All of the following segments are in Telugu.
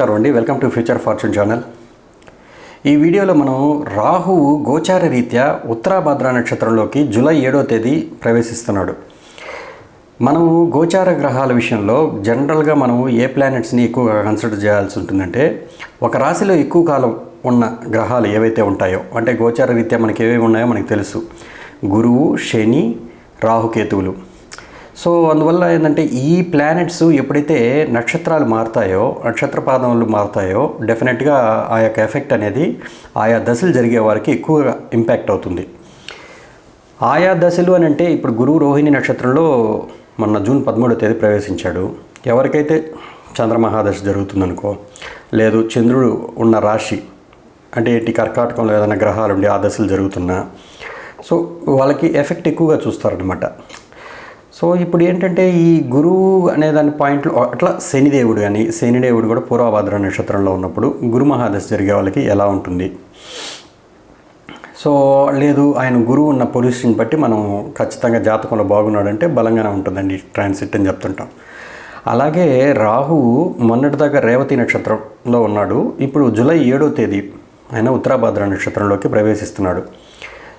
నమస్కారం అండి. Welcome to future fortune channel. ఈ వీడియోలో మనం రాహువు గోచార రీత్యా ఉత్తరాభద్ర నక్షత్రంలోకి జూలై ఏడో తేదీ ప్రవేశిస్తున్నాడు. మనము గోచార గ్రహాల విషయంలో జనరల్గా మనము ఏ ప్లానెట్స్ని ఎక్కువగా కన్సిడర్ చేయాల్సి ఉంటుందంటే ఒక రాశిలో ఎక్కువ కాలం ఉన్న గ్రహాలు ఏవైతే ఉంటాయో అంటే గోచార రీత్యా మనకి ఏవేవి ఉన్నాయో మనకు తెలుసు. గురువు శని రాహుకేతువులు సో అందువల్ల ఏంటంటే ఈ ప్లానెట్స్ ఎప్పుడైతే నక్షత్రాలు మారుతాయో నక్షత్ర పాదములు మారుతాయో డెఫినెట్గా ఆ యొక్క ఎఫెక్ట్ అనేది ఆయా దశలు జరిగే వారికి ఎక్కువగా ఇంపాక్ట్ అవుతుంది. ఆయా దశలు అని అంటే ఇప్పుడు గురువు రోహిణి నక్షత్రంలో మొన్న జూన్ పదమూడో తేదీ ప్రవేశించాడు. ఎవరికైతే చంద్రమహాదశ జరుగుతుందనుకో లేదు చంద్రుడు ఉన్న రాశి అంటే ఏంటి కర్కాటకంలో ఏదైనా గ్రహాలు ఉండి ఆ దశలు జరుగుతున్నా సో వాళ్ళకి ఎఫెక్ట్ ఎక్కువగా చూస్తారనమాట సో ఇప్పుడు ఏంటంటే ఈ గురువు అనే దాని పాయింట్లో అట్లా శనిదేవుడు కానీ శనిదేవుడు కూడా పూర్వభద్ర నక్షత్రంలో ఉన్నప్పుడు గురు మహాదశ జరిగే వాళ్ళకి ఎలా ఉంటుంది? సో లేదు ఆయన గురువు ఉన్న పొజిషన్ బట్టి మనం ఖచ్చితంగా జాతకంలో బాగున్నాడంటే బలంగానే ఉంటుందండి ట్రాన్సిట్ అని చెప్తుంటాం. అలాగే రాహువు మొన్నటిదాకా రేవతి నక్షత్రంలో ఉన్నాడు. ఇప్పుడు జూలై ఏడో తేదీ ఆయన ఉత్తరాభద్ర నక్షత్రంలోకి ప్రవేశిస్తున్నాడు.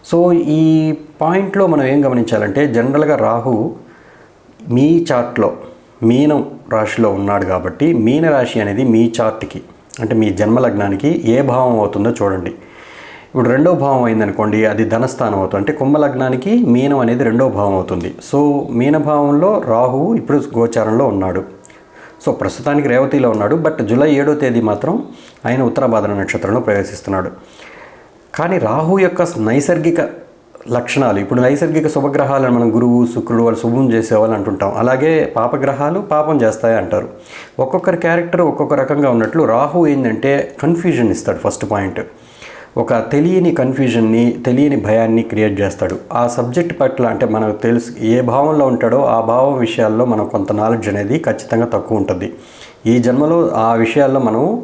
సో ఈ పాయింట్లో మనం ఏం గమనించాలంటే జనరల్గా రాహు మీ చార్ట్లో మీనం రాశిలో ఉన్నాడు కాబట్టి మీన రాశి అనేది మీ చార్ట్కి అంటే మీ జన్మలగ్నానికి ఏ భావం అవుతుందో చూడండి. ఇప్పుడు రెండో భావం అయిందనుకోండి అది ధనస్థానం అవుతుంది. అంటే కుంభలగ్నానికి మీనం అనేది రెండో భావం అవుతుంది. సో మీన భావంలో రాహువు ఇప్పుడు గోచారంలో ఉన్నాడు. సో ప్రస్తుతానికి రేవతిలో ఉన్నాడు బట్ జూలై ఏడో తేదీ మాత్రం ఆయన ఉత్తరాభాద్ర నక్షత్రంలో ప్రవేశిస్తున్నాడు. కానీ రాహు యొక్క నైసర్గిక లక్షణాలు. ఇప్పుడు నైసర్గిక శుభగ్రహాలను మనం గురువు శుక్రుడు వాళ్ళు శుభం చేసేవాళ్ళు అంటుంటాం. అలాగే పాపగ్రహాలు పాపం చేస్తాయి అంటారు. ఒక్కొక్కరి క్యారెక్టర్ ఒక్కొక్క రకంగా ఉన్నట్లు రాహు ఏంటంటే కన్ఫ్యూజన్ ఇస్తాడు ఫస్ట్ పాయింట్ ఒక తెలియని కన్ఫ్యూజన్ని తెలియని భయాన్ని క్రియేట్ చేస్తాడు. ఆ సబ్జెక్ట్ పట్ల అంటే మనకు తెలుసు ఏ భావంలో ఉంటాడో ఆ భావం విషయాల్లో మనం కొంత నాలెడ్జ్ అనేది ఖచ్చితంగా తక్కువ ఉంటుంది. ఈ జన్మలో ఆ విషయాల్లో మనం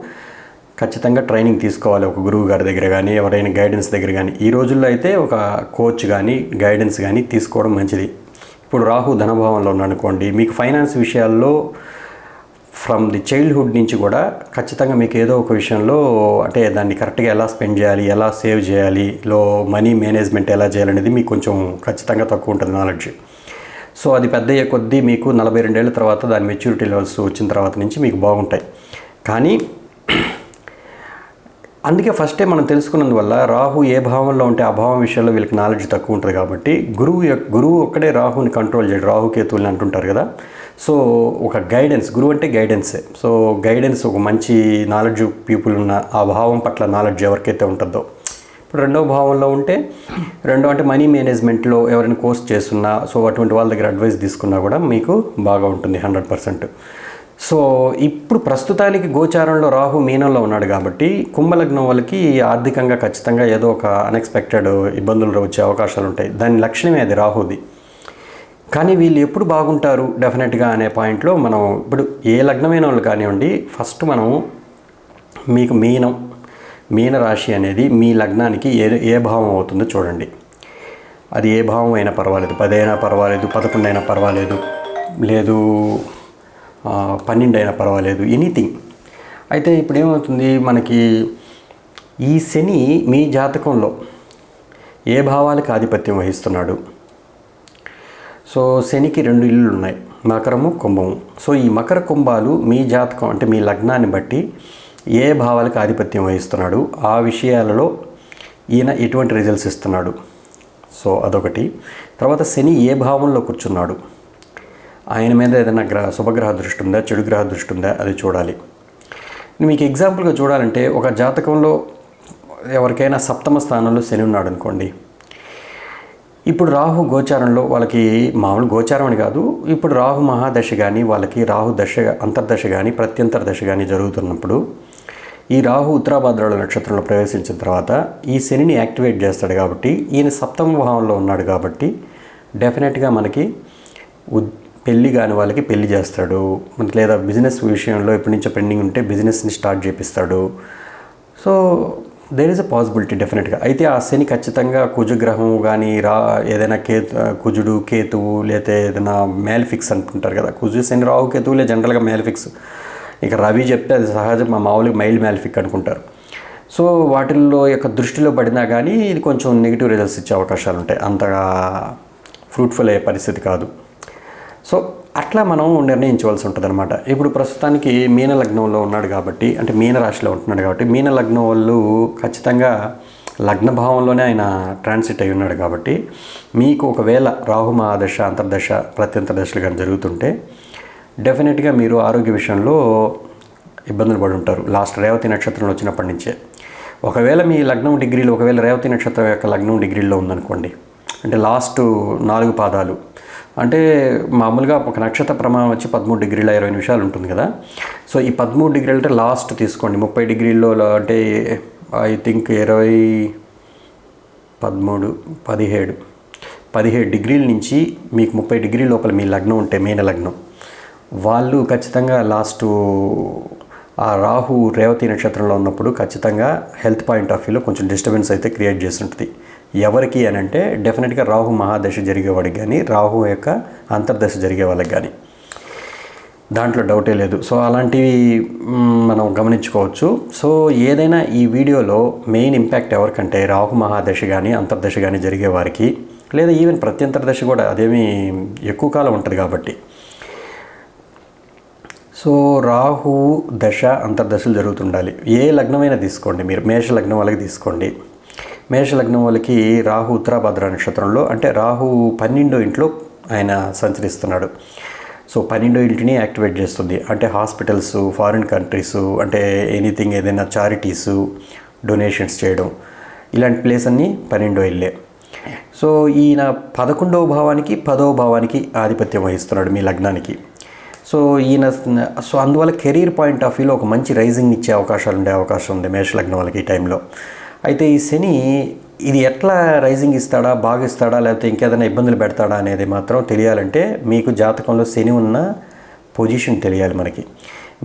ఖచ్చితంగా ట్రైనింగ్ తీసుకోవాలి ఒక గురువు గారి దగ్గర కానీ ఎవరైనా గైడెన్స్ దగ్గర కానీ ఈ రోజుల్లో అయితే ఒక కోచ్ కానీ గైడెన్స్ కానీ తీసుకోవడం మంచిది. ఇప్పుడు రాహు ధనభావంలో ఉన్నానుకోండి మీకు ఫైనాన్స్ విషయాల్లో ఫ్రమ్ ది చైల్డ్హుడ్ నుంచి కూడా ఖచ్చితంగా మీకు ఏదో ఒక విషయంలో అంటే దాన్ని కరెక్ట్గా ఎలా స్పెండ్ చేయాలి ఎలా సేవ్ చేయాలి లో మనీ మేనేజ్మెంట్ ఎలా చేయాలనేది మీకు కొంచెం ఖచ్చితంగా తక్కువ ఉంటుంది నాలెడ్జ్ సో అది పెద్ద అయ్యే కొద్దీ మీకు నలభై రెండేళ్ళ తర్వాత దాని మెచ్యూరిటీ లెవెల్స్ వచ్చిన తర్వాత నుంచి మీకు బాగుంటాయి. కానీ అందుకే ఫస్టే మనం తెలుసుకున్నందువల్ల రాహు ఏ భావంలో ఉంటే ఆ భావం విషయంలో వీళ్ళకి నాలెడ్జ్ తక్కువ ఉంటుంది కాబట్టి గురువు యొక్క- గురువు ఒక్కడే రాహుని కంట్రోల్ చేయడు రాహుకేతువుని అంటుంటారు కదా. సో ఒక గైడెన్స్ గురువు అంటే గైడెన్సే సో గైడెన్స్ ఒక మంచి నాలెడ్జ్ పీపుల్ ఉన్న ఆ భావం పట్ల నాలెడ్జ్ ఎవరికైతే ఉంటుందో. ఇప్పుడు రెండవ భావంలో ఉంటే రెండో అంటే మనీ మేనేజ్మెంట్లో ఎవరైనా కోర్స్ చేస్తున్నా సో అటువంటి వాళ్ళ దగ్గర అడ్వైస్ తీసుకున్నా కూడా మీకు బాగా ఉంటుంది హండ్రెడ్ పర్సెంట్ సో ఇప్పుడు ప్రస్తుతానికి గోచారంలో రాహు మీనంలో ఉన్నాడు కాబట్టి కుంభలగ్నం వాళ్ళకి ఆర్థికంగా ఖచ్చితంగా ఏదో ఒక అన్ఎక్స్పెక్టెడ్ ఇబ్బందులు వచ్చే అవకాశాలు ఉంటాయి. దాని లక్షణమే అది రాహుది. కానీ వీళ్ళు ఎప్పుడు బాగుంటారు డెఫినెట్గా అనే పాయింట్లో మనం ఇప్పుడు ఏ లగ్నమైన వాళ్ళు కానివ్వండి ఫస్ట్ మనం మీకు మీనం మీన రాశి అనేది మీ లగ్నానికి ఏ ఏ భావం అవుతుందో చూడండి. అది ఏ భావం అయినా పర్వాలేదు. పదైనా పర్వాలేదు పదకొండైనా పర్వాలేదు లేదు పన్నెండు అయినా పర్వాలేదు ఎనీథింగ్. అయితే ఇప్పుడు ఏమవుతుంది మనకి ఈ శని మీ జాతకంలో ఏ భావాలకు ఆధిపత్యం వహిస్తున్నాడు? సో శనికి రెండు ఇల్లులు ఉన్నాయి మకరము కుంభము. సో ఈ మకర కుంభాలు మీ జాతకం అంటే మీ లగ్నాన్ని బట్టి ఏ భావాలకు ఆధిపత్యం వహిస్తున్నాడు? ఆ విషయాలలో ఈయన ఎటువంటి రిజల్ట్స్ ఇస్తున్నాడు? సో అదొకటి. తర్వాత శని ఏ భావంలో కూర్చున్నాడు? ఆయన మీద ఏదైనా గ్రహ శుభగ్రహ దృష్టి ఉందా చెడు గ్రహ దృష్టి ఉందా అది చూడాలి. మీకు ఎగ్జాంపుల్గా చూడాలంటే ఒక జాతకంలో ఎవరికైనా సప్తమ స్థానంలో శని ఉన్నాడు అనుకోండి. ఇప్పుడు రాహు గోచారంలో వాళ్ళకి మామూలు గోచారం అని కాదు ఇప్పుడు రాహు మహాదశ కానీ వాళ్ళకి రాహు దశ అంతర్దశ కానీ ప్రత్యంతర దశ కానీ జరుగుతున్నప్పుడు ఈ రాహు ఉత్తరాభద్రాల నక్షత్రంలో ప్రవేశించిన తర్వాత ఈ శనిని యాక్టివేట్ చేస్తాడు కాబట్టి ఈయన సప్తమ భావంలో ఉన్నాడు కాబట్టి డెఫినెట్గా మనకి పెళ్ళి కాని వాళ్ళకి పెళ్ళి చేస్తాడు. లేదా బిజినెస్ విషయంలో ఎప్పటి నుంచో పెండింగ్ ఉంటే బిజినెస్ని start చేపిస్తాడు. So there is a possibility డెఫినెట్గా అయితే ఆ శని ఖచ్చితంగా కుజగ్రహం కానీ రా ఏదైనా కేతు కుజుడు కేతువు లేతే ఏదైనా మేల్ఫిక్స్ అనుకుంటారు కదా. కుజు శని రావు కేతువు లేదా జనరల్గా మేల్ఫిక్స్ ఇక రవి చెప్తే అది సహజం మా మామూలుగా మైల్డ్ మ్యాలిఫిక్ అనుకుంటారు. సో వాటిల్లో యొక్క దృష్టిలో పడినా కానీ ఇది కొంచెం నెగిటివ్ రిజల్ట్స్ ఇచ్చే అవకాశాలు ఉంటాయి. అంతగా ఫ్రూట్ఫుల్ అయ్యే పరిస్థితి కాదు. సో అట్లా మనం నిర్ణయించవలసి ఉంటుంది అనమాట ఇప్పుడు ప్రస్తుతానికి మీన లగ్నంలో ఉన్నాడు కాబట్టి అంటే మీన రాశిలో ఉంటున్నాడు కాబట్టి మీన లగ్నం వాళ్ళు ఖచ్చితంగా లగ్న భావంలోనే ఆయన ట్రాన్సిట్ అయి ఉన్నాడు కాబట్టి మీకు ఒకవేళ రాహు మహాదశ అంతర్దశ ప్రత్యంతర దశలు కానీ జరుగుతుంటే డెఫినెట్గా మీరు ఆరోగ్య విషయంలో ఇబ్బందులు పడి ఉంటారు లాస్ట్ రేవతి నక్షత్రంలో వచ్చినప్పటి నుంచే. ఒకవేళ మీ లగ్నం డిగ్రీలో ఒకవేళ రేవతి నక్షత్రం యొక్క లగ్నం డిగ్రీలో ఉందనుకోండి అంటే లాస్ట్ నాలుగు పాదాలు అంటే మామూలుగా ఒక నక్షత్ర ప్రమాణం వచ్చి పదమూడు డిగ్రీల ఇరవై నిమిషాలు ఉంటుంది కదా. సో ఈ పదమూడు డిగ్రీలు అంటే లాస్ట్ తీసుకోండి. ముప్పై డిగ్రీల్లో అంటే ఐ థింక్ ఇరవై పదమూడు పదిహేడు. పదిహేడు డిగ్రీల నుంచి మీకు ముప్పై డిగ్రీ లోపల మీ లగ్నం ఉంటే మీన లగ్నం. వాళ్ళు ఖచ్చితంగా లాస్ట్ ఆ రాహు రేవతి నక్షత్రంలో ఉన్నప్పుడు ఖచ్చితంగా హెల్త్ పాయింట్ ఆఫ్ వ్యూలో కొంచెం డిస్టర్బెన్స్ అయితే క్రియేట్ చేస్తుంటుంది ఎవరికి అని అంటే డెఫినెట్గా రాహు మహాదశ జరిగేవాడికి కానీ రాహు యొక్క అంతర్దశ జరిగే వాళ్ళకి కానీ. దాంట్లో డౌటే లేదు. సో అలాంటివి మనం గమనించుకోవచ్చు. సో ఏదైనా ఈ వీడియోలో మెయిన్ ఇంపాక్ట్ ఎవరికంటే రాహు మహాదశ కానీ అంతర్దశ కానీ జరిగే వారికి లేదా ఈవెన్ ప్రత్యంతర దశ కూడా అదేమి ఎక్కువ కాలం ఉంటుంది కాబట్టి. సో రాహు దశ అంతర్దశలు జరుగుతుండాలి. ఏ లగ్నమైనా తీసుకోండి మీరు. మేష లగ్నం వాళ్ళకి తీసుకోండి. మేష లగ్నం వాళ్ళకి రాహు ఉత్తరాభద్ర నక్షత్రంలో అంటే రాహు పన్నెండో ఇంట్లో ఆయన సంచరిస్తున్నాడు. సో పన్నెండో ఇంటిని యాక్టివేట్ చేస్తుంది. అంటే హాస్పిటల్స్ ఫారిన్ కంట్రీస్ అంటే ఎనీథింగ్ ఏదైనా చారిటీస్ డొనేషన్స్ చేయడం. ఇలాంటి ప్లేస్ అన్నీ పన్నెండో ఇల్లే. సో ఈయన పదకొండవ భావానికి పదవ భావానికి ఆధిపత్యం వహిస్తున్నాడు మీ లగ్నానికి. సో ఈయన సో అందువల్ల కెరీర్ పాయింట్ ఆఫ్ వ్యూలో ఒక మంచి రైజింగ్ ఇచ్చే అవకాశాలు ఉండే అవకాశం ఉంది మేష లగ్నం వాళ్ళకి ఈ టైంలో. అయితే ఈ శని ఇది ఎట్లా రైజింగ్ ఇస్తాడా బాగా ఇస్తాడా లేకపోతే ఇంకేదైనా ఇబ్బందులు పెడతాడా అనేది మాత్రం తెలియాలంటే మీకు జాతకంలో శని ఉన్న పొజిషన్ తెలియాలి మనకి.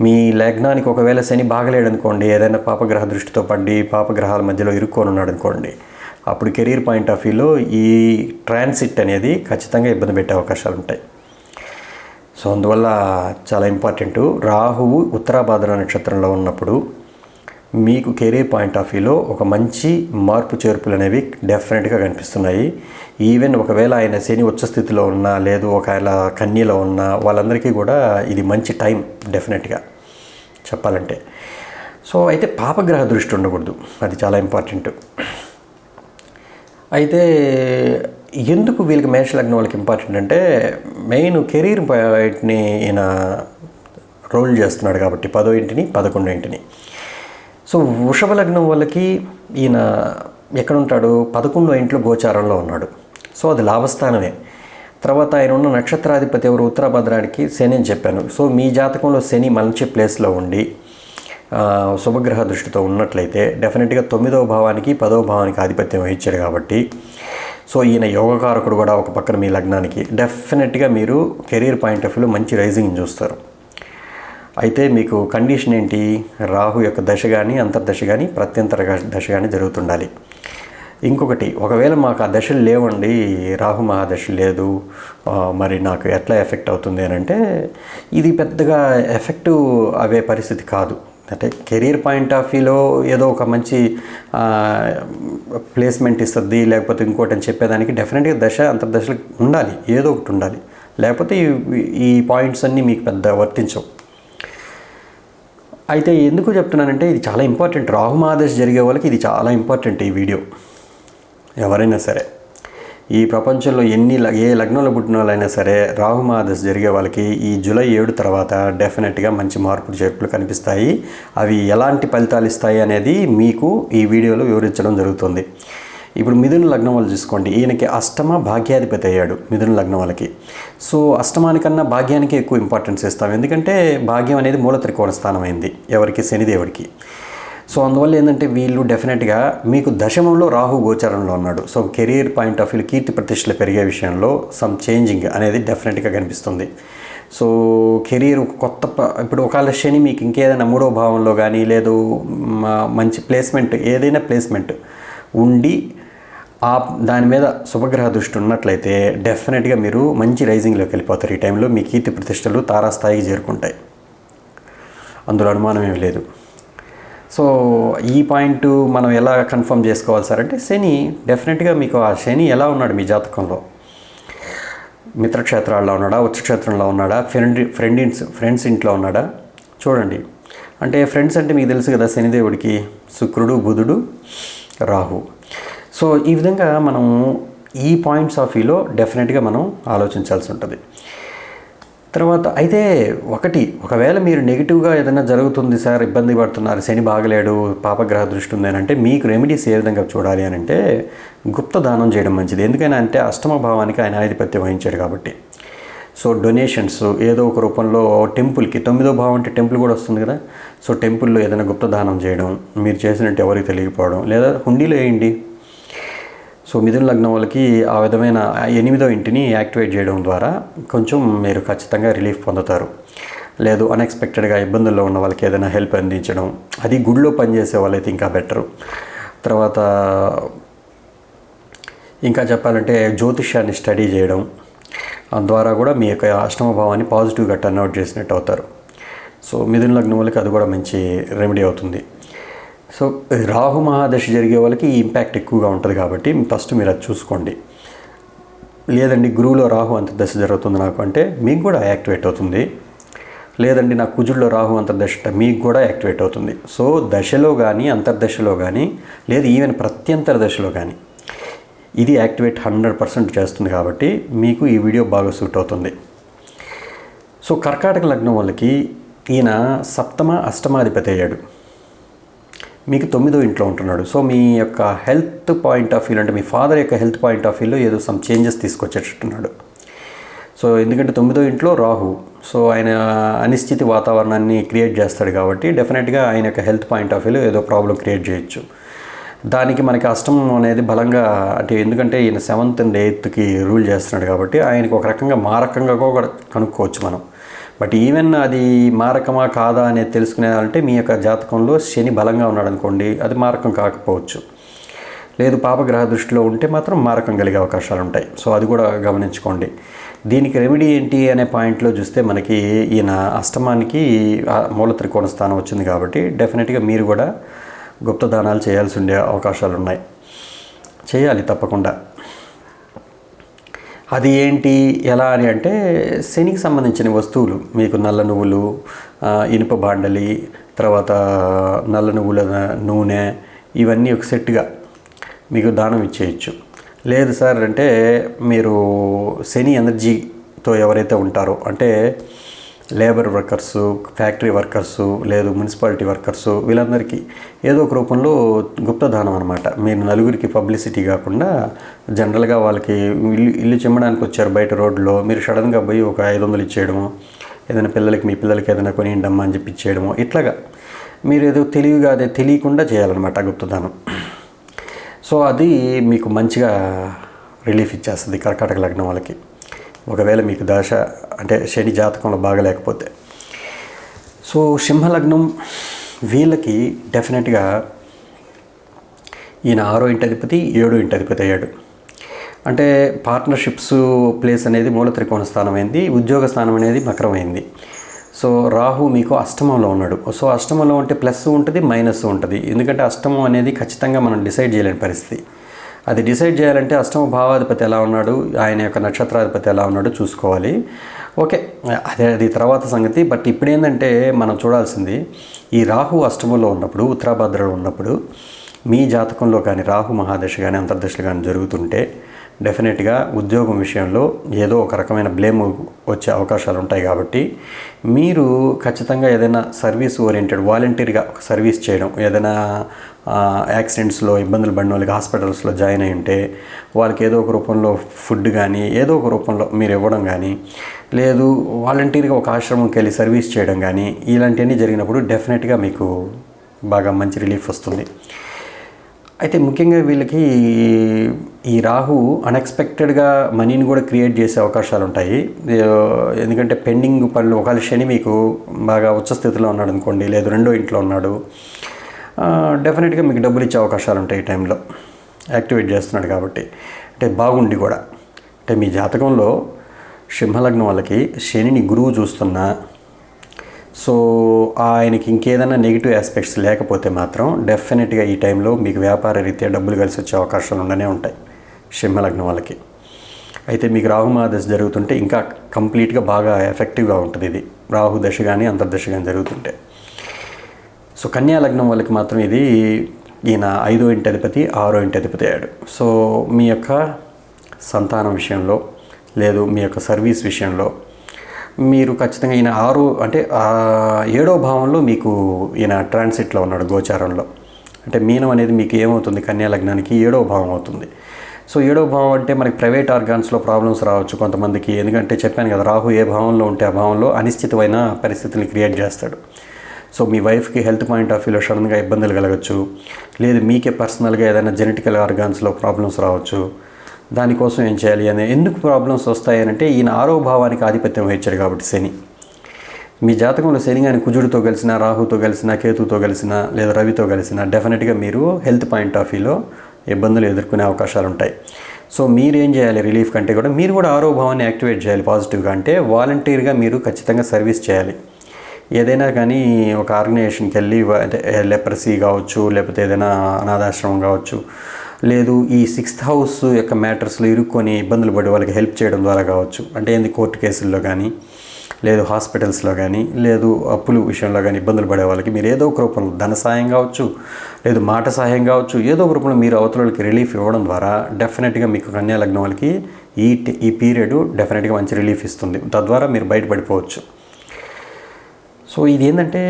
మీ లగ్నానికి ఒకవేళ శని బాగలేడు అనుకోండి ఏదైనా పాపగ్రహ దృష్టితో పడి పాపగ్రహాల మధ్యలో ఇరుక్కొని ఉన్నాడు అనుకోండి అప్పుడు కెరీర్ పాయింట్ ఆఫ్ వ్యూలో ఈ ట్రాన్సిట్ అనేది ఖచ్చితంగా ఇబ్బంది పెట్టే అవకాశాలు ఉంటాయి. సో అందువల్ల చాలా ఇంపార్టెంట్ రాహువు ఉత్తరాభాద్ర నక్షత్రంలో ఉన్నప్పుడు మీకు కెరీర్ పాయింట్ ఆఫ్ వ్యూలో ఒక మంచి మార్పు చేర్పులు అనేవి డెఫినెట్గా కనిపిస్తున్నాయి. ఈవెన్ ఒకవేళ ఆయన శని ఉచ్చ స్థితిలో ఉన్నా లేదు ఒకవేళ కన్యలో ఉన్నా వాళ్ళందరికీ కూడా ఇది మంచి టైం డెఫినెట్గా చెప్పాలంటే. సో అయితే పాపగ్రహ దృష్టి ఉండకూడదు. అది చాలా ఇంపార్టెంట్. అయితే ఎందుకు వీళ్ళకి మేషలగ్నం వాళ్ళకి ఇంపార్టెంట్ అంటే మెయిన్ కెరీర్ పాయింట్ని ఈయన రోల్ చేస్తున్నాడు కాబట్టి పదో ఇంటిని పదకొండో ఇంటిని. సో వృషభ లగ్నం వాళ్ళకి ఈయన ఎక్కడుంటాడు? పదకొండో ఇంట్లో గోచారంలో ఉన్నాడు. సో అది లాభస్థానమే. తర్వాత ఆయన ఉన్న నక్షత్రాధిపతి ఎవరు? ఉత్తరాభద్రానికి శని అని చెప్పాను. సో మీ జాతకంలో శని మంచి ప్లేస్లో ఉండి శుభగ్రహ దృష్టితో ఉన్నట్లయితే డెఫినెట్గా తొమ్మిదవ భావానికి పదవ భావానికి ఆధిపత్యం వహించాడు కాబట్టి సో ఈయన యోగకారకుడు కూడా ఒక పక్కన మీ లగ్నానికి. డెఫినెట్గా మీరు కెరీర్ పాయింట్ ఆఫ్ వ్యూలో మంచి రైజింగ్ చూస్తారు. అయితే మీకు కండిషన్ ఏంటి? రాహు యొక్క దశ కానీ అంతర్దశ కానీ ప్రత్యంతర దశ కానీ జరుగుతుండాలి. ఇంకొకటి ఒకవేళ మాకు ఆ దశలు లేవండి రాహు మహాదశ లేదు మరి నాకు ఎట్లా ఎఫెక్ట్ అవుతుంది అని అంటే ఇది పెద్దగా ఎఫెక్టివ్ అవే పరిస్థితి కాదు. అంటే కెరీర్ పాయింట్ ఆఫ్ వ్యూలో ఏదో ఒక మంచి ప్లేస్మెంట్ ఇస్తుంది లేకపోతే ఇంకోటి అని చెప్పేదానికి డెఫినెట్గా దశ అంతర్దశలు ఉండాలి ఏదో ఒకటి ఉండాలి. లేకపోతే ఈ- ఈ పాయింట్స్ అన్నీ మీకు పెద్ద వర్తించవు. అయితే ఎందుకు చెప్తున్నానంటే ఇది చాలా ఇంపార్టెంట్. రాహు జరిగే వాళ్ళకి ఇది చాలా ఇంపార్టెంట్ ఈ వీడియో. ఎవరైనా సరే. ఈ ప్రపంచంలో ఎన్ని ఏ లగ్నంలో పుట్టిన వాళ్ళైనా సరే రాహుమాదశ జరిగే వాళ్ళకి ఈ జూలై ఏడు తర్వాత డెఫినెట్గా మంచి మార్పులు చేర్పులు కనిపిస్తాయి. అవి ఎలాంటి ఫలితాలు ఇస్తాయి అనేది మీకు ఈ వీడియోలో వివరించడం జరుగుతుంది. ఇప్పుడు మిథున లగ్నం వాళ్ళు చూసుకోండి. ఈయనకి అష్టమ భాగ్యాధిపతి అయ్యాడు మిథున లగ్నం వాళ్ళకి. సో అష్టమానికన్నా భాగ్యానికి ఎక్కువ ఇంపార్టెన్స్ ఇస్తాం ఎందుకంటే భాగ్యం అనేది మూల త్రికోణ స్థానం అయింది ఎవరికి? శనిదేవుడికి. సో అందువల్ల ఏంటంటే వీళ్ళు డెఫినెట్గా మీకు దశమంలో రాహు గోచరంలో ఉన్నాడు. So career point of view కీర్తి ప్రతిష్టలు పెరిగే విషయంలో సమ్ చేంజింగ్ అనేది డెఫినెట్గా కనిపిస్తుంది. సో కెరీర్ కొత్త ఇప్పుడు ఒకవేళ శని మీకు ఇంకేదైనా మూడో భావంలో కానీ లేదు మంచి ప్లేస్మెంట్ ఏదైనా ప్లేస్మెంట్ ఉండి ఆ దాని మీద శుభగ్రహ దృష్టి ఉన్నట్లయితే డెఫినెట్గా మీరు మంచి రైజింగ్లోకి వెళ్ళిపోతారు. ఈ టైంలో మీ కీర్తి ప్రతిష్టలు తారాస్థాయికి చేరుకుంటాయి. అందులో అనుమానం ఏమి లేదు. సో ఈ పాయింట్ మనం ఎలా కన్ఫర్మ్ చేసుకోవాలి సార్ అంటే శని డెఫినెట్గా మీకు ఆ శని ఎలా ఉన్నాడు మీ జాతకంలో? మిత్రక్షేత్రాల్లో ఉన్నాడా? ఉచ్చక్షేత్రంలో ఉన్నాడా? ఫ్రెండ్ ఫ్రెండ్ ఫ్రెండ్స్ ఇంట్లో ఉన్నాడా? చూడండి. అంటే ఫ్రెండ్స్ అంటే మీకు తెలుసు కదా శనిదేవుడికి శుక్రుడు బుధుడు రాహు. సో ఈ విధంగా మనం ఈ పాయింట్స్ ఆఫ్ వ్యూలో డెఫినెట్గా మనం ఆలోచించాల్సి ఉంటుంది. తర్వాత అయితే ఒకటి ఒకవేళ మీరు నెగిటివ్గా ఏదైనా జరుగుతుంది సార్ ఇబ్బంది పడుతున్నారు శని బాగలేడు పాపగ్రహ దృష్టి ఉంది అని అంటే మీకు రెమెడీస్ ఏ విధంగా చూడాలి అని అంటే గుప్త దానం చేయడం మంచిది. ఎందుకని అంటే అష్టమ భావానికి ఆయన ఆధిపత్యం వహించాడు కాబట్టి. సో డొనేషన్స్ ఏదో ఒక రూపంలో టెంపుల్కి తొమ్మిదో భావం అంటే టెంపుల్ కూడా వస్తుంది కదా. సో టెంపుల్లో ఏదైనా గుప్త దానం చేయడం మీరు చేసినట్టు ఎవరికి తెలియకపోవడం లేదా హుండీలో వేయండి. సో మిథున లగ్నం వాళ్ళకి ఆ విధమైన ఎనిమిదో ఇంటిని యాక్టివేట్ చేయడం ద్వారా కొంచెం మీరు ఖచ్చితంగా రిలీఫ్ పొందుతారు. లేదు అన్ఎక్స్పెక్టెడ్గా ఇబ్బందుల్లో ఉన్న వాళ్ళకి ఏదైనా హెల్ప్ అందించడం అది గుడిలో పనిచేసే వాళ్ళైతే ఇంకా బెటరు తర్వాత ఇంకా చెప్పాలంటే జ్యోతిష్యాన్ని స్టడీ చేయడం ద్వారా కూడా మీ యొక్క అష్టమ భావాన్ని పాజిటివ్గా టర్న్అవుట్ చేసినట్టు అవుతారు. సో మిథున లగ్నం వాళ్ళకి అది కూడా మంచి రెమెడీ అవుతుంది. సో రాహు మహాదశ జరిగే వాళ్ళకి ఈ ఇంపాక్ట్ ఎక్కువగా ఉంటుంది కాబట్టి ఫస్ట్ మీరు అది చూసుకోండి. లేదండి గురువులో రాహు అంతర్దశ జరుగుతుంది నాకు అంటే మీకు కూడా యాక్టివేట్ అవుతుంది. లేదండి నా కుజుల్లో రాహు అంతర్దశ అంటే మీకు కూడా యాక్టివేట్ అవుతుంది. సో దశలో కానీ అంతర్దశలో కానీ లేదు ఈవెన్ ప్రత్యంతర దశలో కానీ ఇది యాక్టివేట్ హండ్రెడ్ పర్సెంట్ చేస్తుంది కాబట్టి మీకు ఈ వీడియో బాగా సూట్ అవుతుంది. సో కర్కాటక లగ్నం వాళ్ళకి ఈయన సప్తమ అష్టమాధిపతి అయ్యాడు. మీకు తొమ్మిదో ఇంట్లో ఉంటున్నాడు. సో మీ యొక్క హెల్త్ పాయింట్ ఆఫ్ వ్యూ అంటే మీ ఫాదర్ యొక్క హెల్త్ పాయింట్ ఆఫ్ వ్యూలో ఏదో సమ్ చేంజెస్ తీసుకొచ్చేటట్టున్నాడు. సో ఎందుకంటే తొమ్మిదో ఇంట్లో రాహు. సో ఆయన అనిశ్చితి వాతావరణాన్ని క్రియేట్ చేస్తాడు కాబట్టి డెఫినెట్గా ఆయన యొక్క హెల్త్ పాయింట్ ఆఫ్ వ్యూలో ఏదో ప్రాబ్లం క్రియేట్ చేయొచ్చు. దానికి మనకి అష్టమం అనేది బలంగా అంటే ఎందుకంటే ఈయన సెవెంత్ అండ్ ఎయిత్కి రూల్ చేస్తున్నాడు కాబట్టి ఆయనకు ఒక రకంగా మారకంగా కూడా కనుక్కోవచ్చు మనం. బట్ ఈవెన్ అది మారకమా కాదా అనేది తెలుసుకునేదంటే మీ యొక్క జాతకంలో శని బలంగా ఉన్నాడు అనుకోండి అది మారకం కాకపోవచ్చు. లేదు పాపగ్రహ దృష్టిలో ఉంటే మాత్రం మారకం కలిగే అవకాశాలు ఉంటాయి. సో అది కూడా గమనించుకోండి. దీనికి రెమెడీ ఏంటి అనే పాయింట్లో చూస్తే మనకి ఈయన అష్టమానికి మూల త్రికోణ స్థానం వచ్చింది కాబట్టి డెఫినెట్గా మీరు కూడా గుప్త దానాలు చేయాల్సి ఉండే అవకాశాలు ఉన్నాయి. చేయాలి తప్పకుండా. అది ఏంటి ఎలా అని అంటే శనికి సంబంధించిన వస్తువులు మీకు నల్ల నువ్వులు ఇనుప బాండలి తర్వాత నల్ల నువ్వుల నూనె ఇవన్నీ ఒక సెట్గా మీకు దానం ఇచ్చేయచ్చు. లేదు సార్ అంటే మీరు శని ఎనర్జీతో ఎవరైతే ఉంటారో అంటే లేబర్ వర్కర్స్ ఫ్యాక్టరీ వర్కర్స్ లేదు మున్సిపాలిటీ వర్కర్స్ వీళ్ళందరికీ ఏదో ఒక రూపంలో గుప్తదానం అనమాట మీరు నలుగురికి పబ్లిసిటీ కాకుండా జనరల్గా వాళ్ళకి ఇల్లు ఇల్లు చిమ్మడానికి వచ్చారు బయట రోడ్లో మీరు సడన్గా పోయి ఒక ఐదు వందలు ఇచ్చేయడము ఏదైనా పిల్లలకి మీ పిల్లలకి ఏదైనా కొని కొనియండమ్మా అని చెప్పి ఇచ్చేయడము ఇట్లాగా మీరు ఏదో తెలివిగా అదే తెలియకుండా చేయాలన్నమాట గుప్తదానం సో అది మీకు మంచిగా రిలీఫ్ ఇచ్చేస్తుంది కర్కాటక లగ్నం వాళ్ళకి. ఒకవేళ మీకు దశ అంటే శని జాతకంలో బాగలేకపోతే. సో సింహలగ్నం వీళ్ళకి డెఫినెట్గా ఈయన ఆరో ఇంటి అధిపతి ఏడో ఇంటి అధిపతి అయ్యాడు. అంటే పార్ట్నర్షిప్స్ ప్లేస్ అనేది మూల త్రికోణ స్థానం అయింది ఉద్యోగ స్థానం అనేది మకరమైంది సో రాహు మీకు అష్టమంలో ఉన్నాడు. సో అష్టమంలో ఉంటే ప్లస్ ఉంటుంది మైనస్ ఉంటుంది. ఎందుకంటే అష్టమం అనేది ఖచ్చితంగా మనం డిసైడ్ చేయలేని పరిస్థితి. అది డిసైడ్ చేయాలంటే అష్టమ భావాధిపతి ఎలా ఉన్నాడు ఆయన యొక్క నక్షత్రాధిపతి ఎలా ఉన్నాడో చూసుకోవాలి. ఓకే అదే అది తర్వాత సంగతి. బట్ ఇప్పుడు ఏంటంటే మనం చూడాల్సింది ఈ రాహు అష్టమంలో ఉన్నప్పుడు ఉత్తరాభద్రలో ఉన్నప్పుడు మీ జాతకంలో కానీ రాహు మహాదశ కానీ అంతర్దశలు కానీ జరుగుతుంటే డెఫినెట్గా ఉద్యోగం విషయంలో ఏదో ఒక రకమైన బ్లేమ్ వచ్చే అవకాశాలు ఉంటాయి కాబట్టి మీరు ఖచ్చితంగా ఏదైనా సర్వీస్ ఓరియంటెడ్ వాలంటీర్గా ఒక సర్వీస్ చేయడం ఏదైనా యాక్సిడెంట్స్లో ఇబ్బందులు పడిన వాళ్ళకి హాస్పిటల్స్లో జాయిన్ అయి ఉంటే వాళ్ళకి ఏదో ఒక రూపంలో ఫుడ్ కానీ ఏదో ఒక రూపంలో మీరు ఇవ్వడం కానీ లేదు వాలంటీర్గా ఒక ఆశ్రమంకి వెళ్ళి సర్వీస్ చేయడం కానీ ఇలాంటివన్నీ జరిగినప్పుడు డెఫినెట్గా మీకు బాగా మంచి రిలీఫ్ వస్తుంది. అయితే ముఖ్యంగా వీళ్ళకి ఈ రాహు అన్ఎక్స్పెక్టెడ్గా మనీని కూడా క్రియేట్ చేసే అవకాశాలు ఉంటాయి. ఎందుకంటే పెండింగ్ పనులు ఒకవేళ శని మీకు బాగా ఉచ్చస్థితిలో ఉన్నాడు అనుకోండి లేదు రెండో ఇంట్లో ఉన్నాడు డెఫినెట్గా మీకు డబ్బులు ఇచ్చే అవకాశాలు ఉంటాయి ఈ టైంలో యాక్టివేట్ చేస్తున్నాడు కాబట్టి. అంటే బాగుండి కూడా. అంటే మీ జాతకంలో సింహలగ్నం వాళ్ళకి శనిని గురువు చూస్తున్నా సో ఆయనకి ఇంకేదైనా నెగిటివ్ ఆస్పెక్ట్స్ లేకపోతే మాత్రం డెఫినెట్గా ఈ టైంలో మీకు వ్యాపార రీత్యా డబ్బులు కలిసి వచ్చే అవకాశాలు ఉండనే ఉంటాయి. సింహలగ్నం వాళ్ళకి. అయితే మీకు రాహు మహాదశ జరుగుతుంటే ఇంకా కంప్లీట్గా బాగా ఎఫెక్టివ్గా ఉంటుంది ఇది. రాహు దశ కానీ అంతర్దశ కానీ జరుగుతుంటే. సో కన్యా లగ్నం వాళ్ళకి మాత్రం ఇది ఈయన ఐదో ఇంటి అధిపతి ఆరో ఇంటి అధిపతి అయ్యాడు. సో మీ యొక్క సంతానం విషయంలో లేదు మీ యొక్క సర్వీస్ విషయంలో మీరు ఖచ్చితంగా ఈయన ఆరు అంటే ఏడో భావంలో మీకు ఈయన ట్రాన్సిట్లో ఉన్నాడు గోచారంలో. అంటే మీనం అనేది మీకు ఏమవుతుంది? కన్యా లగ్నానికి ఏడో భావం అవుతుంది. సో ఏడో భావం అంటే మనకి ప్రైవేట్ ఆర్గాన్స్లో ప్రాబ్లమ్స్ రావచ్చు కొంతమందికి. ఎందుకంటే చెప్పాను కదా రాహు ఏ భావంలో ఉంటే ఆ భావంలో అనిశ్చితమైన పరిస్థితిని క్రియేట్ చేస్తాడు. సో మీ వైఫ్కి హెల్త్ పాయింట్ ఆఫ్ వ్యూలో సడన్గా ఇబ్బందులు కలగచ్చు. లేదు మీకే పర్సనల్గా ఏదైనా జెనెటికల్ ఆర్గాన్స్లో ప్రాబ్లమ్స్ రావచ్చు. దానికోసం ఏం చేయాలి అని ఎందుకు ప్రాబ్లమ్స్ వస్తాయనంటే ఈయన ఆరో భావానికి ఆధిపత్యం వహించాడు కాబట్టి శని. మీ జాతకంలో శని కానీ కుజుడితో కలిసిన రాహుతో కలిసిన కేతుతో కలిసిన లేదా రవితో కలిసిన డెఫినెట్గా మీరు హెల్త్ పాయింట్ ఆఫ్ వ్యూలో ఇబ్బందులు ఎదుర్కొనే అవకాశాలు ఉంటాయి. సో మీరేం చేయాలి? రిలీఫ్ కంటే కూడా మీరు కూడా ఆరో భావాన్ని యాక్టివేట్ చేయాలి పాజిటివ్గా అంటే వాలంటీర్గా మీరు ఖచ్చితంగా సర్వీస్ చేయాలి. ఏదైనా కానీ ఒక ఆర్గనైజేషన్కి వెళ్ళి అంటే లెప్రసీ కావచ్చు లేకపోతే ఏదైనా అనాథాశ్రమం కావచ్చు లేదు ఈ సిక్స్త్ హౌస్ యొక్క మ్యాటర్స్లో ఇరుక్కొని ఇబ్బందులు పడే వాళ్ళకి హెల్ప్ చేయడం ద్వారా కావచ్చు. అంటే ఏంది కోర్టు కేసుల్లో కానీ లేదు హాస్పిటల్స్లో కానీ లేదు అప్పులు విషయంలో కానీ ఇబ్బందులు పడే వాళ్ళకి మీరు ఏదో ఒక రూపంలో ధన సాయం కావచ్చు లేదు మాట సహాయం కావచ్చు ఏదో ఒక రూపంలో మీరు అవతలకి రిలీఫ్ ఇవ్వడం ద్వారా డెఫినెట్గా మీకు కన్యా లగ్నం వాళ్ళకి ఈ ఈ పీరియడ్ డెఫినెట్గా మంచి రిలీఫ్ ఇస్తుంది. తద్వారా మీరు బయటపడిపోవచ్చు. సో ఇది ఏంటంటే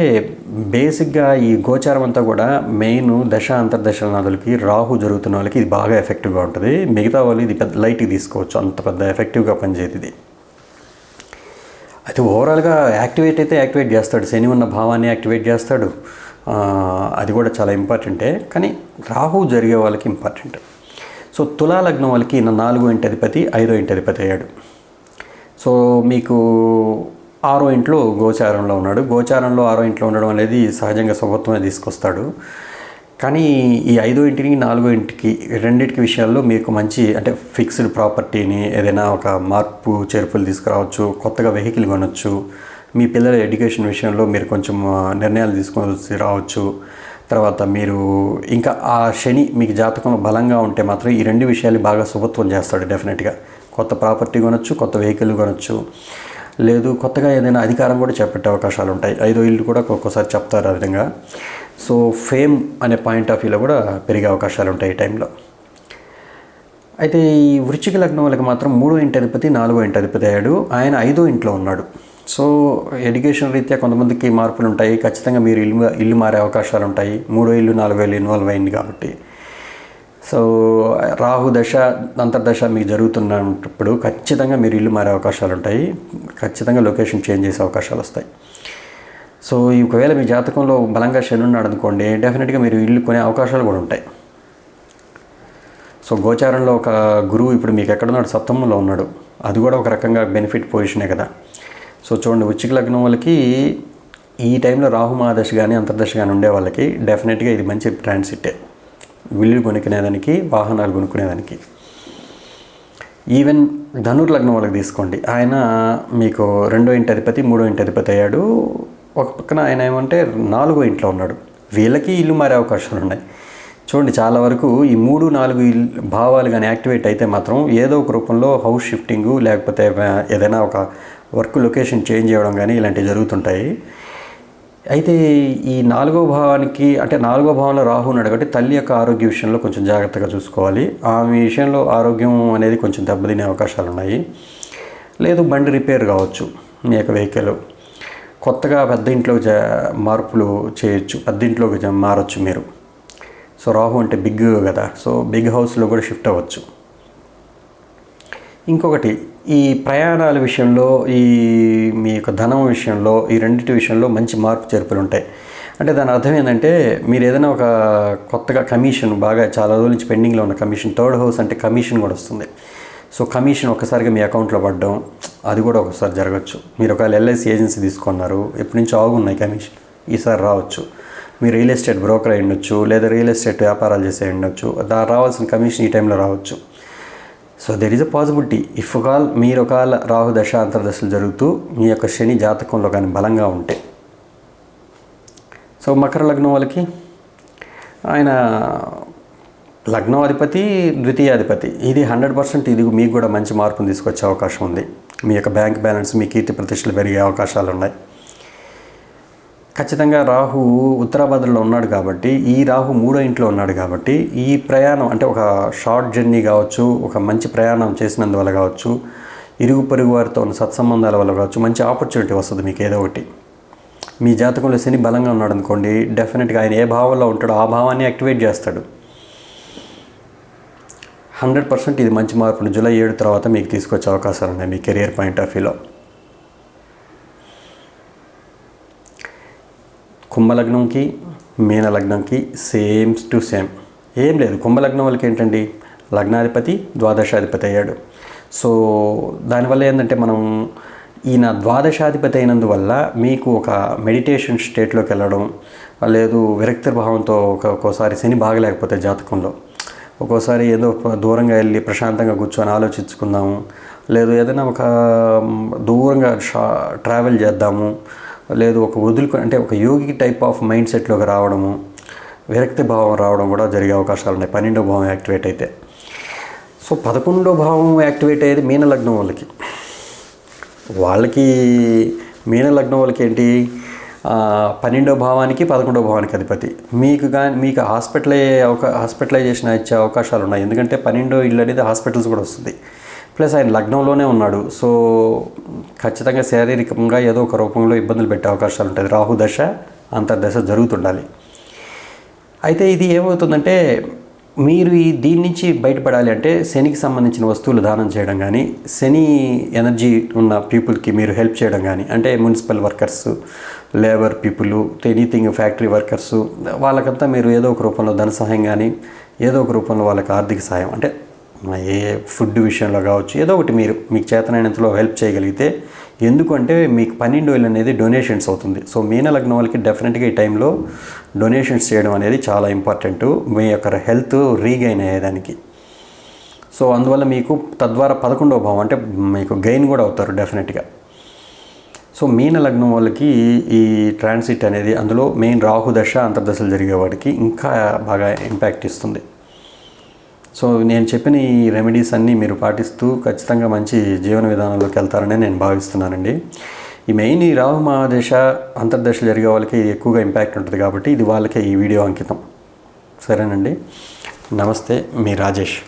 బేసిక్గా ఈ గోచారం అంతా కూడా మెయిన్ దశ అంతర్దశల నదులకి రాహు జరుగుతున్న వాళ్ళకి ఇది బాగా ఎఫెక్టివ్గా ఉంటుంది. మిగతా వాళ్ళు ఇది పెద్ద లైట్కి తీసుకోవచ్చు. అంత పెద్ద ఎఫెక్టివ్గా పనిచేది ఇది. అయితే ఓవరాల్గా యాక్టివేట్ అయితే యాక్టివేట్ చేస్తాడు. శని ఉన్న భావాన్ని యాక్టివేట్ చేస్తాడు. అది కూడా చాలా ఇంపార్టెంటే. కానీ రాహు జరిగే వాళ్ళకి ఇంపార్టెంట్. సో తులాలగ్నం వాళ్ళకి ఈయన నాలుగో ఇంటి అధిపతి ఐదో ఇంటి అధిపతి అయ్యాడు. సో మీకు ఆరో ఇంట్లో గోచారంలో ఉన్నాడు. గోచారంలో ఆరో ఇంట్లో ఉండడం అనేది సహజంగా శుభత్వమే తీసుకొస్తాడు. కానీ ఈ ఐదో ఇంటికి నాలుగో ఇంటికి రెండింటికి విషయాల్లో మీకు మంచి అంటే ఫిక్స్డ్ ప్రాపర్టీని ఏదైనా ఒక మార్పు చేర్పులు తీసుకురావచ్చు కొత్తగా వెహికల్ కొనవచ్చు మీ పిల్లల ఎడ్యుకేషన్ విషయంలో మీరు కొంచెం నిర్ణయాలు తీసుకోవాల్సి రావచ్చు. తర్వాత మీరు ఇంకా ఆ శని మీకు జాతకంలో బలంగా ఉంటే మాత్రం ఈ రెండు విషయాలు బాగా శుభత్వం చేస్తాడు డెఫినెట్గా. కొత్త ప్రాపర్టీ కొనొచ్చు కొత్త వెహికల్ కొనొచ్చు. లేదు కొత్తగా ఏదైనా అధికారం కూడా చేపట్టే అవకాశాలు ఉంటాయి ఐదో ఇల్లు కూడా ఒక్కొక్కసారి చెప్తారు ఆ విధంగా. సో ఫేమ్ అనే పాయింట్ ఆఫ్ వ్యూలో కూడా పెరిగే అవకాశాలు ఉంటాయి ఈ టైంలో. అయితే ఈ వృచ్చిక లగ్నం వాళ్ళకి మాత్రం మూడో ఇంటి అధిపతి నాలుగో ఇంటి అధిపతి అయ్యాడు. ఆయన ఐదో ఇంట్లో ఉన్నాడు. సో ఎడ్యుకేషన్ రీత్యా కొంతమందికి మార్పులు ఉంటాయి ఖచ్చితంగా మీరు ఇల్లు ఇల్లు మారే అవకాశాలు ఉంటాయి మూడో ఇల్లు నాలుగో ఇల్లు ఇన్వాల్వ్ అయింది కాబట్టి. సో రాహు దశ అంతర్దశ మీకు జరుగుతున్నప్పుడు ఖచ్చితంగా మీరు ఇల్లు మారే అవకాశాలు ఉంటాయి. ఖచ్చితంగా లొకేషన్ చేంజ్ చేసే అవకాశాలు వస్తాయి. సో ఈ ఒకవేళ మీ జాతకంలో బలంగా శని ఉన్నాడు అనుకోండి డెఫినెట్గా మీరు ఇల్లు కొనే అవకాశాలు కూడా ఉంటాయి. సో గోచారంలో ఒక గురువు ఇప్పుడు మీకు ఎక్కడున్నాడు? సప్తమంలో ఉన్నాడు. అది కూడా ఒక రకంగా బెనిఫిట్ పొజిషనే కదా. సో చూడండి ఉచిక లగ్నం వాళ్ళకి ఈ టైంలో రాహు మహాదశ కానీ అంతర్దశ కానీ ఉండే వాళ్ళకి డెఫినెట్గా ఇది మంచి ట్రాన్సిట్టే. విల్లు కొనుక్కునేదానికి వాహనాలు కొనుక్కునేదానికి. ఈవెన్ ధనుర్లగ్నం వాళ్ళకి తీసుకోండి. ఆయన మీకు రెండో ఇంటి అధిపతి మూడో ఇంటి అధిపతి అయ్యాడు. ఒక పక్కన ఆయన ఏమంటే నాలుగో ఇంట్లో ఉన్నాడు. వీళ్ళకి ఇల్లు మారే అవకాశాలు ఉన్నాయి. చూడండి చాలా వరకు ఈ మూడు నాలుగు భావాలు కానీ యాక్టివేట్ అయితే మాత్రం ఏదో ఒక రూపంలో హౌస్ షిఫ్టింగు లేకపోతే ఏదైనా ఒక వర్క్ లొకేషన్ చేంజ్ చేయడం కానీ ఇలాంటివి జరుగుతుంటాయి. అయితే ఈ నాలుగో భావానికి అంటే నాలుగో భావంలో రాహు ఉన్నాడు కాబట్టి తల్లి యొక్క ఆరోగ్య విషయంలో కొంచెం జాగ్రత్తగా చూసుకోవాలి. ఆమె విషయంలో ఆరోగ్యం అనేది కొంచెం దెబ్బతినే అవకాశాలు ఉన్నాయి. లేదు బండి రిపేర్ కావచ్చు మీ యొక్క వెహికల్. కొత్తగా పెద్ద ఇంట్లో మార్పులు చేయొచ్చు పెద్ద ఇంట్లోకి మారచ్చు మారొచ్చు మీరు. సో రాహు అంటే బిగ్ కదా. సో బిగ్ హౌస్లో కూడా షిఫ్ట్ అవ్వచ్చు. ఇంకొకటి ఈ ప్రయాణాల విషయంలో ఈ మీ యొక్క ధనం విషయంలో ఈ రెండింటి విషయంలో మంచి మార్పు చేర్పులు ఉంటాయి. అంటే దాని అర్థం ఏంటంటే మీరు ఏదైనా ఒక కొత్తగా కమిషన్ బాగా చాలా రోజుల నుంచి పెండింగ్లో ఉన్న కమిషన్ థర్డ్ హౌస్ అంటే కమిషన్ కూడా వస్తుంది. సో కమిషన్ ఒక్కసారిగా మీ అకౌంట్లో పడడం అది కూడా ఒకసారి జరగచ్చు. మీరు ఒకవేళ ఎల్ఐసి ఏజెన్సీ తీసుకున్నారు ఎప్పటి నుంచో ఆగున్నాయి కమిషన్ ఈసారి రావచ్చు. మీరు రియల్ ఎస్టేట్ బ్రోకర్ అయ్యుండొచ్చు లేదా రియల్ ఎస్టేట్ వ్యాపారాలు చేసే ఉండొచ్చు దా రావాల్సిన కమిషన్ ఈ టైంలో రావచ్చు. So there is a possibility if call మీరు ఒకవేళ రాహు దశ అంతర్దశలు జరుగుతూ మీ యొక్క శని జాతకంలో కానీ బలంగా ఉంటే. సో మకర లగ్నం వాళ్ళకి ఆయన లగ్నాధిపతి ద్వితీయాధిపతి. ఇది హండ్రెడ్ పర్సెంట్ ఇది మీకు కూడా మంచి మార్పును తీసుకొచ్చే అవకాశం ఉంది. మీ యొక్క బ్యాంక్ బ్యాలెన్స్ మీ కీర్తి ప్రతిష్టలు పెరిగే అవకాశాలు ఉన్నాయి. ఖచ్చితంగా రాహు ఉత్తరాభద్రలో ఉన్నాడు కాబట్టి ఈ రాహు మూడో ఇంట్లో ఉన్నాడు కాబట్టి ఈ ప్రయాణం అంటే ఒక షార్ట్ జర్నీ కావచ్చు ఒక మంచి ప్రయాణం చేసినందువల్ల కావచ్చు ఇరుగు పొరుగు వారితో ఉన్న సత్సంబంధాల వల్ల కావచ్చు మంచి ఆపర్చునిటీ వస్తుంది మీకు ఏదో ఒకటి. మీ జాతకంలో శని బలంగా ఉన్నాడు అనుకోండి డెఫినెట్గా ఆయన ఏ భావంలో ఉంటాడో ఆ భావాన్ని యాక్టివేట్ చేస్తాడు. హండ్రెడ్ పర్సెంట్ ఇది మంచి మార్పును జూలై ఏడు తర్వాత మీకు తీసుకొచ్చే అవకాశాలు ఉన్నాయి మీ కెరియర్ పాయింట్ ఆఫ్ వ్యూలో. కుంభలగ్నంకి మీనలగ్నంకి సేమ్ టు సేమ్. ఏం లేదు కుంభలగ్నం వాళ్ళకి ఏంటండి? లగ్నాధిపతి ద్వాదశాధిపతి అయ్యాడు. సో దానివల్ల ఏంటంటే మనం ఈయన ద్వాదశాధిపతి అయినందువల్ల మీకు ఒక మెడిటేషన్ స్టేట్లోకి వెళ్ళడం లేదు విరక్తి భావంతో ఒక ఒక్కోసారి శని బాగలేకపోతే జాతకంలో. ఒక్కోసారి ఏదో దూరంగా వెళ్ళి ప్రశాంతంగా కూర్చొని ఆలోచించుకుందాము లేదు ఏదైనా ఒక దూరంగా షా ట్రావెల్ చేద్దాము లేదు ఒక వదులుకు అంటే ఒక యోగి టైప్ ఆఫ్ మైండ్ సెట్లోకి రావడము విరక్తి భావం రావడం కూడా జరిగే అవకాశాలు ఉన్నాయి. పన్నెండో భావం యాక్టివేట్ అయితే. సో పదకొండో భావం యాక్టివేట్ అయ్యేది మీన లగ్నం వాళ్ళకి. వాళ్ళకి మీన లగ్నం వాళ్ళకి ఏంటి? పన్నెండో భావానికి పదకొండో భావానికి అధిపతి. మీకు కానీ మీకు హాస్పిటల్ అవకా హాస్పిటలైజేషన్ ఇచ్చే అవకాశాలు ఉన్నాయి. ఎందుకంటే పన్నెండో ఇల్లు అనేది హాస్పిటల్స్ కూడా వస్తుంది. ప్లస్ ఆయన లగ్నంలోనే ఉన్నాడు. సో ఖచ్చితంగా శారీరకంగా ఏదో ఒక రూపంలో ఇబ్బందులు పెట్టే అవకాశాలు ఉంటుంది రాహు దశ అంతర్దశ జరుగుతుండాలి. అయితే ఇది ఏమవుతుందంటే మీరు ఈ దీని నుంచి బయటపడాలి అంటే శనికి సంబంధించిన వస్తువులు దానం చేయడం కానీ శని ఎనర్జీ ఉన్న పీపుల్కి మీరు హెల్ప్ చేయడం కానీ అంటే municipal workers labour people anything factory workers వాళ్ళకంతా మీరు ఏదో ఒక రూపంలో ధన సహాయం కానీ ఏదో ఒక రూపంలో వాళ్ళకి ఆర్థిక సహాయం అంటే ఏ ఫుడ్ విషయంలో కావచ్చు ఏదో ఒకటి మీరు మీకు చేతనైనంతలో హెల్ప్ చేయగలిగితే ఎందుకంటే మీకు పన్నెండు వేలు అనేది డొనేషన్స్ అవుతుంది. సో మీన లగ్నం వాళ్ళకి డెఫినెట్గా ఈ టైంలో డొనేషన్స్ చేయడం అనేది చాలా ఇంపార్టెంట్ మీ యొక్క హెల్త్ రీగైన్ అయ్యేదానికి. సో అందువల్ల మీకు తద్వారా పదకొండవ భావం అంటే మీకు గెయిన్ కూడా అవుతారు డెఫినెట్గా. సో మీన లగ్నం వాళ్ళకి ఈ ట్రాన్సిట్ అనేది అందులో మెయిన్ రాహు దశ అంతర్దశలు జరిగే వాడికి ఇంకా బాగా ఇంపాక్ట్ ఇస్తుంది. సో నేను చెప్పిన ఈ రెమెడీస్ అన్నీ మీరు పాటిస్తూ ఖచ్చితంగా మంచి జీవన విధానంలోకి వెళ్తారని నేను భావిస్తున్నానండి. ఈ మెయిన్ ఈ రాహు మహాదశ అంతర్దశ జరిగే వాళ్ళకి ఎక్కువగా ఇంపాక్ట్ ఉంటుంది కాబట్టి ఇది వాళ్ళకే ఈ వీడియో అంకితం. సరేనండి. నమస్తే. మీ రాజేష్.